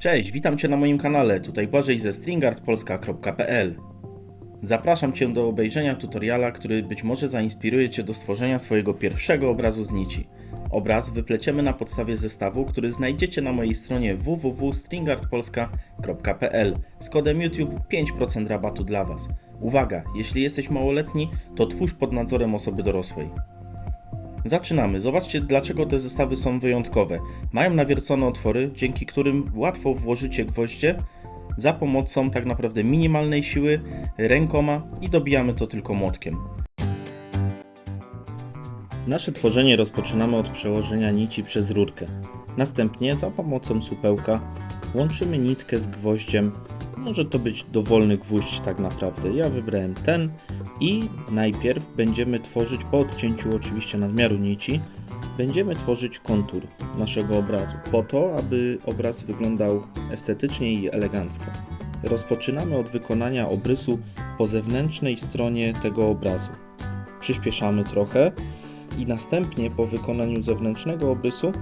Cześć, witam Cię na moim kanale, tutaj Błażej ze stringardpolska.pl Zapraszam Cię do obejrzenia tutoriala, który być może zainspiruje Cię do stworzenia swojego pierwszego obrazu z nici. Obraz wypleciemy na podstawie zestawu, który znajdziecie na mojej stronie www.stringardpolska.pl z kodem YouTube 5% rabatu dla Was. Uwaga, jeśli jesteś małoletni, to twórz pod nadzorem osoby dorosłej. Zaczynamy. Zobaczcie, dlaczego te zestawy są wyjątkowe. Mają nawiercone otwory, dzięki którym łatwo włożycie gwoździe za pomocą tak naprawdę minimalnej siły rękoma i dobijamy to tylko młotkiem. Nasze tworzenie rozpoczynamy od przełożenia nici przez rurkę. Następnie za pomocą supełka łączymy nitkę z gwoździem. Może to być dowolny gwóźdź tak naprawdę. Ja wybrałem ten i najpierw będziemy tworzyć po odcięciu oczywiście nadmiaru nici będziemy tworzyć kontur naszego obrazu po to, aby obraz wyglądał estetycznie i elegancko. Rozpoczynamy od wykonania obrysu po zewnętrznej stronie tego obrazu. Przyspieszamy trochę i następnie po wykonaniu zewnętrznego obrysu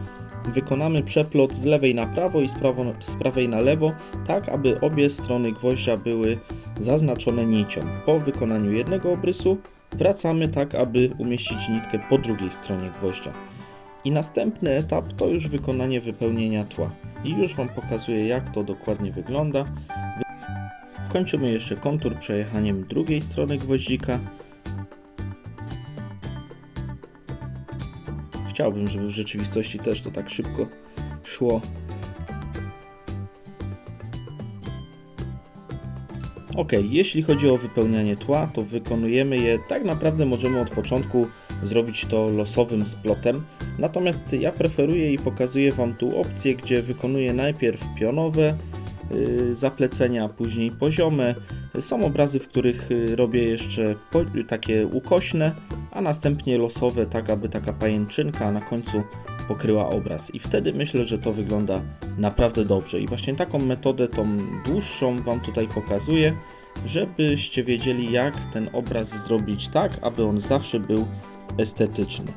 wykonamy przeplot z lewej na prawo i z, prawo, z prawej na lewo, tak aby obie strony gwoździa były zaznaczone nicią. Po wykonaniu jednego obrysu wracamy tak, aby umieścić nitkę po drugiej stronie gwoździa. I następny etap to już wykonanie wypełnienia tła. I już Wam pokazuję jak to dokładnie wygląda. Kończymy jeszcze kontur przejechaniem drugiej strony gwoździka. Chciałbym, żeby w rzeczywistości też to tak szybko szło. Ok, jeśli chodzi o wypełnianie tła, to wykonujemy je tak naprawdę możemy od początku zrobić to losowym splotem. Natomiast ja preferuję i pokazuję Wam tu opcję, gdzie wykonuję najpierw pionowe yy, zaplecenia, później poziome. Są obrazy, w których yy, robię jeszcze takie ukośne, a następnie losowe, tak aby taka pajęczynka na końcu pokryła obraz. I wtedy myślę, że to wygląda naprawdę dobrze. I właśnie taką metodę, tą dłuższą Wam tutaj pokazuję, żebyście wiedzieli, jak ten obraz zrobić tak, aby on zawsze był estetyczny.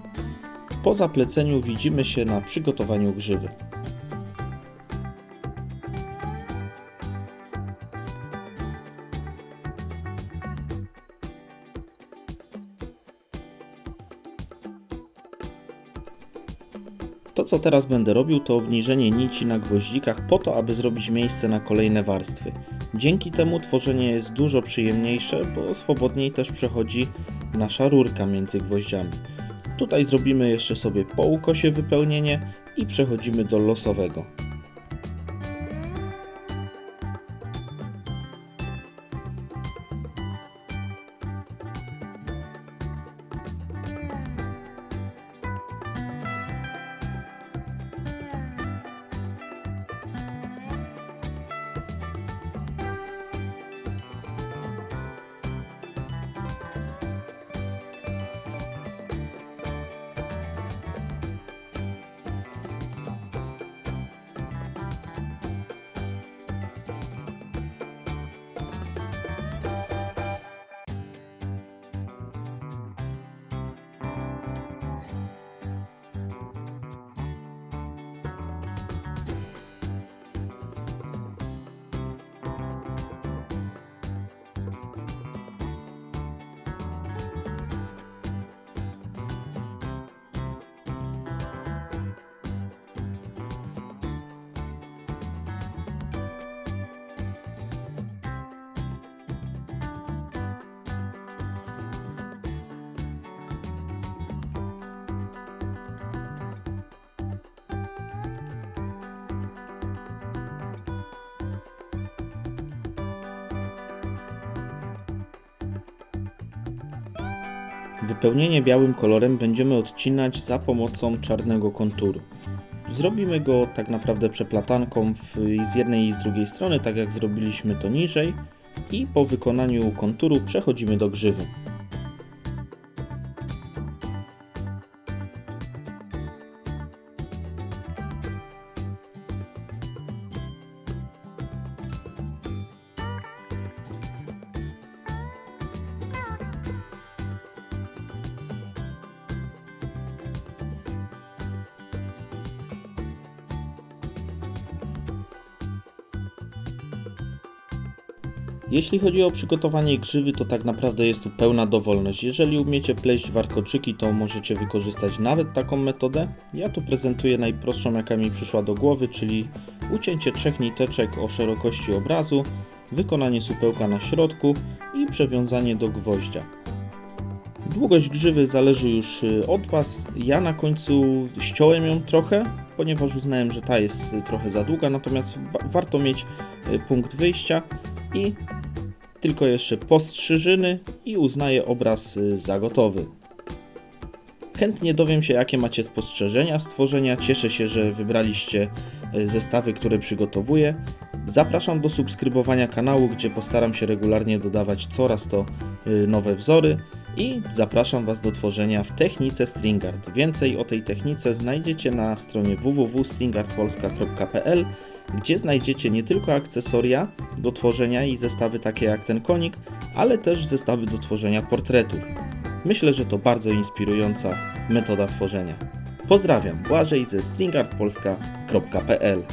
Po zapleceniu widzimy się na przygotowaniu grzywy. To co teraz będę robił to obniżenie nici na gwoździkach po to, aby zrobić miejsce na kolejne warstwy. Dzięki temu tworzenie jest dużo przyjemniejsze, bo swobodniej też przechodzi nasza rurka między gwoździami. Tutaj zrobimy jeszcze sobie po ukosie wypełnienie i przechodzimy do losowego. Wypełnienie białym kolorem będziemy odcinać za pomocą czarnego konturu. Zrobimy go tak naprawdę przeplatanką w, z jednej i z drugiej strony, tak jak zrobiliśmy to niżej i po wykonaniu konturu przechodzimy do grzywy. Jeśli chodzi o przygotowanie grzywy, to tak naprawdę jest tu pełna dowolność. Jeżeli umiecie pleść warkoczyki, to możecie wykorzystać nawet taką metodę. Ja tu prezentuję najprostszą, jaka mi przyszła do głowy, czyli ucięcie trzech niteczek o szerokości obrazu, wykonanie supełka na środku i przewiązanie do gwoździa. Długość grzywy zależy już y, od Was. Ja na końcu ściąłem ją trochę, ponieważ uznałem, że ta jest trochę za długa, natomiast warto mieć y, punkt wyjścia i tylko jeszcze postrzyżyny i uznaję obraz y, za gotowy. Chętnie dowiem się, jakie macie spostrzeżenia stworzenia. Cieszę się, że wybraliście y, zestawy, które przygotowuję. Zapraszam do subskrybowania kanału, gdzie postaram się regularnie dodawać coraz to y, nowe wzory i zapraszam Was do tworzenia w technice Stringart. Więcej o tej technice znajdziecie na stronie www.stringartpolska.pl, gdzie znajdziecie nie tylko akcesoria do tworzenia i zestawy takie jak ten konik, ale też zestawy do tworzenia portretów. Myślę, że to bardzo inspirująca metoda tworzenia. Pozdrawiam, Błażej ze stringartpolska.pl